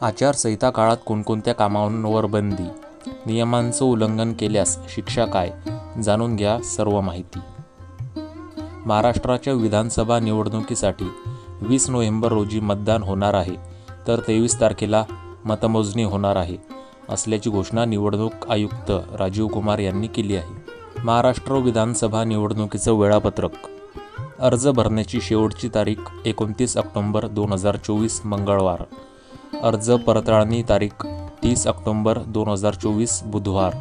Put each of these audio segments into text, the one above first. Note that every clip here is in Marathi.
आचारसंहिता काळात कोणकोणत्या कामांवर बंदी? नियमांचं उल्लंघन केल्यास शिक्षा काय? जाणून घ्या सर्व माहिती. महाराष्ट्राच्या विधानसभा निवडणुकीसाठी वीस नोव्हेंबर रोजी मतदान होणार आहे. तर तेवीस तारखेला मतमोजणी होणार आहे असल्याची घोषणा निवडणूक आयुक्त राजीव कुमार यांनी केली आहे. महाराष्ट्र विधानसभा निवडणुकीचं वेळापत्रक. अर्ज भरण्याची शेवटची तारीख एकोणतीस ऑक्टोंबर दोन हजार चोवीस मंगळवार. अर्ज पडताळणी तारीख तीस ऑक्टोंबर दोन हजार चोवीस बुधवार.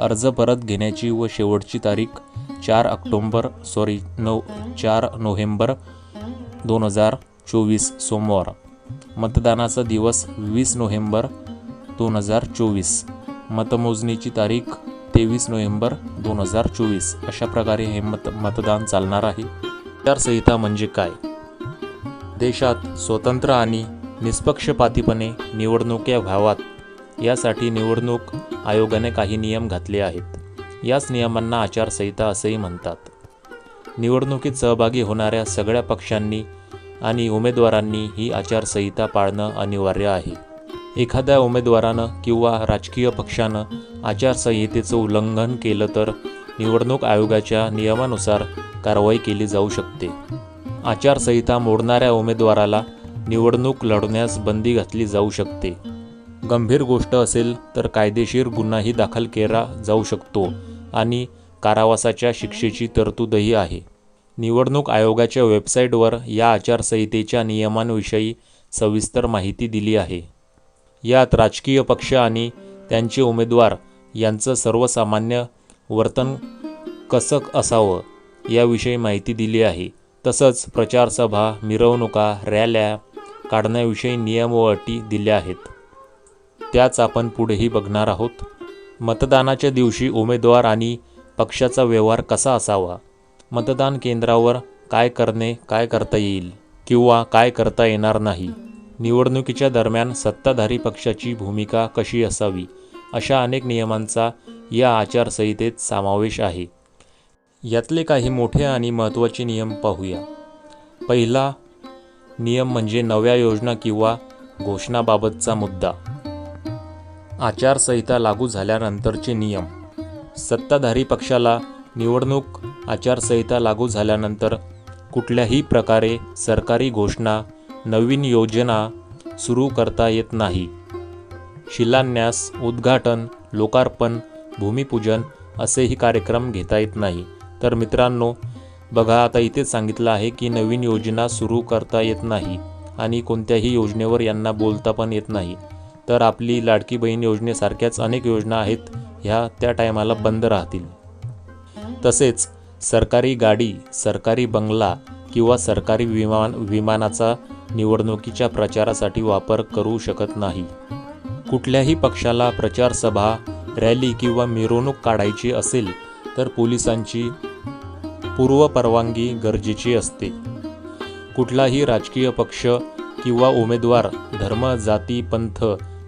अर्ज परत घेण्याची व शेवटची तारीख चार ऑक्टोंबर सॉरी नऊ चार नोव्हेंबर दोन हजार चोवीस सोमवार. मतदानाचा दिवस वीस नोव्हेंबर दोन हजार चोवीस. मतमोजणीची तारीख तेवीस नोव्हेंबर दोन हजार चोवीस. अशा प्रकारे हे मत मतदान चालणार आहे. आचारसंहिता म्हणजे काय? देशात स्वतंत्र आणि निष्पक्षपातीपणे निवडणुक्या व्हाव्यात यासाठी निवडणूक आयोगाने काही नियम घातले आहेत. याच नियमांना आचारसंहिता असेही म्हणतात. निवडणुकीत सहभागी होणाऱ्या सगळ्या पक्षांनी आणि उमेदवारांनी ही आचारसंहिता पाळणं अनिवार्य आहे. एखाद्या उमेदवारानं किंवा राजकीय पक्षानं आचारसंहितेचं उल्लंघन केलं तर निवडणूक आयोगाच्या नियमानुसार कारवाई केली जाऊ शकते. आचारसंहिता मोडणाऱ्या उमेदवाराला निवडणूक लढवण्यास बंदी घातली जाऊ शकते. गंभीर गोष्ट असेल तर कायदेशीर गुन्हाही दाखल केला जाऊ शकतो आणि कारावासाच्या शिक्षेची तरतूदही आहे. निवडणूक आयोगाच्या वेबसाईटवर या आचारसंहितेच्या नियमांविषयी सविस्तर माहिती दिली आहे. यात राजकीय पक्ष आणि त्यांचे उमेदवार यांचं सर्वसामान्य वर्तन कसं असावं याविषयी माहिती दिली आहे. तसंच प्रचारसभा मिरवणुका रॅल्या काढण्याविषयी नियम व अटी दिल्या आहेत. त्याच आपण पुढेही बघणार आहोत. मतदानाच्या दिवशी उमेदवार आणि पक्षाचा व्यवहार कसा असावा? मतदान केंद्रावर काय करणे काय करता येईल किंवा काय करता येणार नाही? निवडणुकीच्या दरम्यान सत्ताधारी पक्षाची भूमिका कशी असावी? अशा अनेक नियमांचा या आचारसंहितेत समावेश आहे. यातले काही मोठे आणि महत्त्वाचे नियम पाहूया. पहिला नियम म्हणजे नव्या योजना किंवा घोषणाबाबतचा मुद्दा. आचारसंहिता लागू झाल्यानंतरचे नियम. सत्ताधारी पक्षाला निवडणूक आचारसंहिता लागू झाल्यानंतर कुठल्याही प्रकारे सरकारी घोषणा नवीन योजना सुरू करता येत नाही. शिलान्यास उद्घाटन लोकार्पण भूमिपूजन असेही कार्यक्रम घेता येत नाही. तर मित्रांनो बघा आता इथेच सांगितलं आहे की नवीन योजना सुरू करता येत नाही आणि कोणत्याही योजनेवर यांना बोलता पण येत नाही. तर आपली लाडकी बहीण योजनेसारख्याच अनेक योजना आहेत ह्या त्या टायमाला बंद राहतील. तसेच सरकारी गाडी सरकारी बंगला किंवा सरकारी विमान विमानाचा निवडणुकीच्या प्रचारासाठी वापर करू शकत नाही. कुठल्याही पक्षाला प्रचारसभा रॅली किंवा मिरवणूक काढायची असेल तर पोलिसांची पूर्वपरवानगी गरजेची असते. कुठलाही राजकीय पक्ष किंवा उमेदवार धर्म जाती पंथ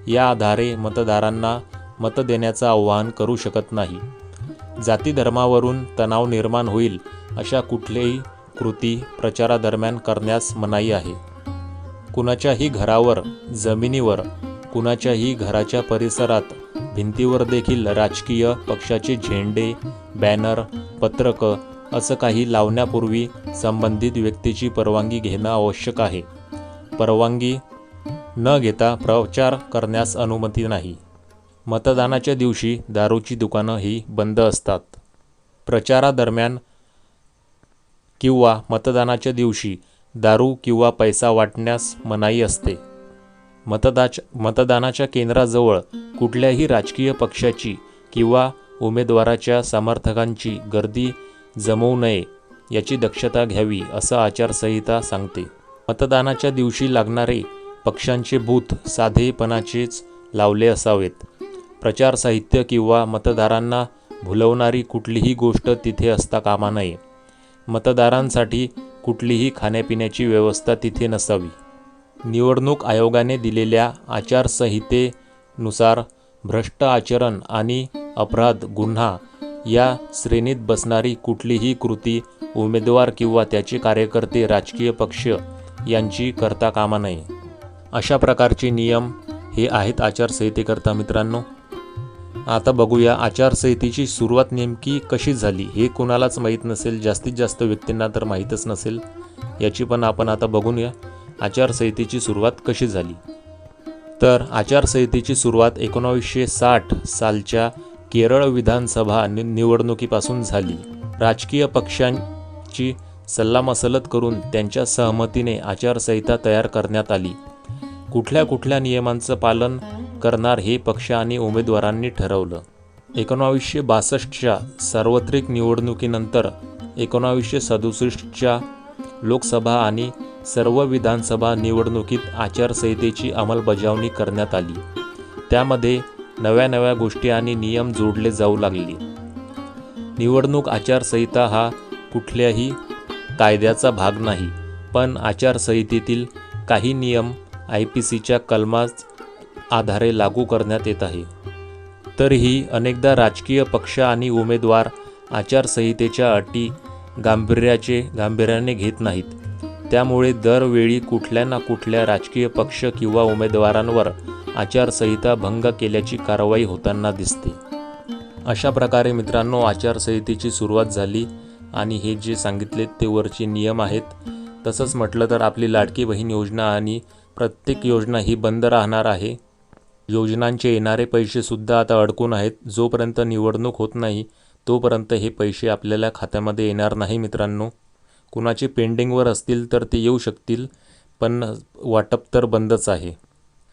या आधारे मतदारांना मत देण्याचं आवाहन करू शकत नाही. जाती धर्मावरून तणाव निर्माण होईल अशा कुठल्याही कृती प्रचारादरम्यान करण्यास मनाई आहे. कुणाच्याही घरावर जमिनीवर कुणाच्याही घराच्या परिसरात भिंतीवर देखील राजकीय पक्षाचे झेंडे बॅनर पत्रकं असं काही लावण्यापूर्वी संबंधित व्यक्तीची परवानगी घेणं आवश्यक आहे. परवानगी न घेता प्रचार करण्यास अनुमती नाही. मतदानाच्या दिवशी दारूची दुकानं ही बंद असतात. प्रचारादरम्यान किंवा मतदानाच्या दिवशी दारू किंवा पैसा वाटण्यास मनाई असते. मतदाच मतदानाच्या केंद्राजवळ कुठल्याही राजकीय पक्षाची किंवा उमेदवाराच्या समर्थकांची गर्दी जमवू नये याची दक्षता घ्यावी असं आचारसंहिता सांगते. मतदानाच्या दिवशी लागणारे पक्षांचे बूथ साधेपणाचेच लावले असावेत. प्रचार साहित्य किंवा मतदारांना भुलवणारी कुठलीही गोष्ट तिथे असता कामा नये. मतदारांसाठी कुठलीही खाण्यापिण्याची व्यवस्था तिथे नसावी. निवडणूक आयोगाने दिलेल्या आचारसंहितेनुसार भ्रष्ट आचरण आणि अपराध गुन्हा या श्रेणीत बसणारी कुठलीही कृती उमेदवार किंवा त्याचे कार्यकर्ते राजकीय पक्ष यांची करता कामा नये अशा प्रकारचे नियम हे आहेत आचारसंहितेकरता मित्रांनो. आता बघूया आचारसंहितेची सुरुवात नेमकी कशी झाली हे कोणालाच माहीत नसेल जास्तीत जास्त व्यक्तींना तर माहीतच नसेल. याची पण आपण आता बघूया आचारसंहितेची सुरुवात कशी झाली. तर आचारसंहितेची सुरुवात एकोणावीसशे साठ सालच्या केरळ विधानसभा नि निवडणुकीपासून झाली. राजकीय पक्षांची सल्लामसलत करून त्यांच्या सहमतीने आचारसंहिता तयार करण्यात आली. कुठल्या कुठल्या नियमांचं पालन करणार हे पक्ष आणि उमेदवारांनी ठरवलं. एकोणावीसशे बासष्टच्या सार्वत्रिक निवडणुकीनंतर एकोणावीसशे सदुसष्टच्या लोकसभा आणि सर्व विधानसभा निवडणुकीत आचारसंहितेची अंमलबजावणी करण्यात आली. त्यामध्ये नव्या नव्या गोष्टी आणि नियम जोडले जाऊ लागले. निवडणूक आचारसंहिता हा कुठल्याही कायद्याचा भाग नाही पण आचारसंहितेतील काही नियम आय पी सीच्या कलमाच आधारे लागू करण्यात येत आहे. तरीही अनेकदा राजकीय पक्ष आणि उमेदवार आचारसंहितेच्या अटी गांभीर्याचे गांभीर्याने घेत नाहीत. त्यामुळे दरवेळी कुठल्या ना कुठल्या राजकीय पक्ष किंवा उमेदवारांवर आचारसंहिता भंग केल्याची कारवाई होताना दिसते. अशा प्रकारे मित्रांनो आचारसंहितेची सुरुवात झाली आणि हे जे सांगितले ते वरचे नियम आहेत. तसंच म्हटलं तर आपली लाडकी बहीण योजना आणि प्रत्येक योजना ही बंद राहणार आहे. योजनांचे येणारे पैसेसुद्धा आता अडकून आहेत. जोपर्यंत निवडणूक होत नाही तोपर्यंत हे पैसे आपल्याला खात्यामध्ये येणार नाही मित्रांनो. कुणाचे पेंडिंगवर असतील तर ते येऊ शकतील पण वाटप तर बंदच आहे.